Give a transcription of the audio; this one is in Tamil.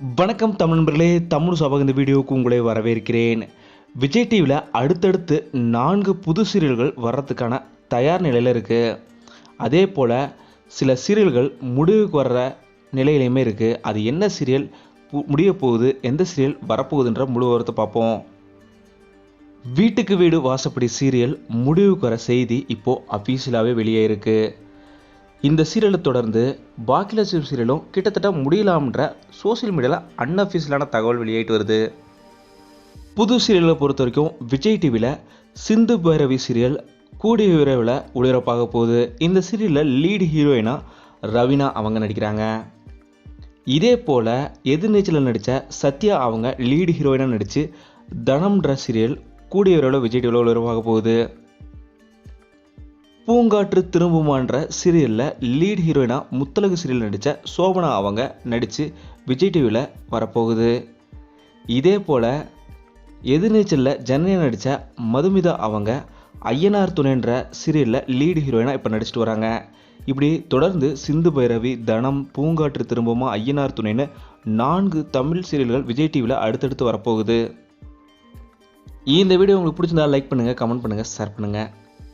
வணக்கம் தமிழ் நண்பர்களே தமிழ் சபக இந்த வீடியோவுக்கு உங்களை வரவேற்கிறேன். விஜய் டிவியில் அடுத்தடுத்து நான்கு புது சீரியல்கள் வர்றதுக்கான தயார் நிலையில் இருக்குது அதே போல் சில சீரியல்கள் முடிவுக்கு வர்ற நிலையிலையுமே இருக்குது அது என்ன சீரியல் பு- முடிய போகுது எந்த சீரியல் வரப்போகுதுன்ற முழு விவரத்தை பார்ப்போம். வீட்டுக்கு வீடு வாசப்படி சீரியல் முடிவுக்கு வர செய்தி இப்போது அஃபீஷியலாகவே வெளியே இருக்குது இந்த சீரியலை தொடர்ந்து பாக்கியலட்சுமி சீரியலும் கிட்டத்தட்ட முடியலாம்ன்ற சோசியல் மீடியாவில் அன்அஃபிஷியலான தகவல் வெளியாகிட்டு வருது. புது சீரியலை பொறுத்த வரைக்கும் விஜய் டிவியில் சிந்து பைரவி சீரியல் கூடிய விரைவில் ஒளிபரப்பாக போகுது. இந்த சீரியலில் லீடு ஹீரோயினாக ரவீனா அவங்க நடிக்கிறாங்க. இதே போல் எதிர்நீச்சலில் நடித்த சத்யா அவங்க லீடு ஹீரோயினாக நடித்து தனம்ன்ற சீரியல் கூடிய விரைவில் விஜய் டிவியில் ஒளிபரப்பாக போகுது. பூங்காற்று திரும்புமான்ற சீரியலில் லீட் ஹீரோயினா முத்தலகு சீரியல் நடித்த சோபனா அவங்க நடித்து விஜய் டிவியில் வரப்போகுது. இதே போல் எதிர்நீச்சலில் ஜனனியா நடித்த மதுமிதா அவங்க ஐயனார் துணைன்ற சீரியலில் லீடு ஹீரோயினாக இப்போ நடிச்சிட்டு வராங்க. இப்படி தொடர்ந்து சிந்து பைரவி தனம் பூங்காற்று திரும்புமா ஐயனார் துணைன்னு நான்கு தமிழ் சீரியல்கள் விஜய் டிவியில் அடுத்தடுத்து வரப்போகுது. இந்த வீடியோ உங்களுக்கு பிடிச்சிருந்தா லைக் பண்ணுங்கள் கமெண்ட் பண்ணுங்கள் ஷேர் பண்ணுங்கள்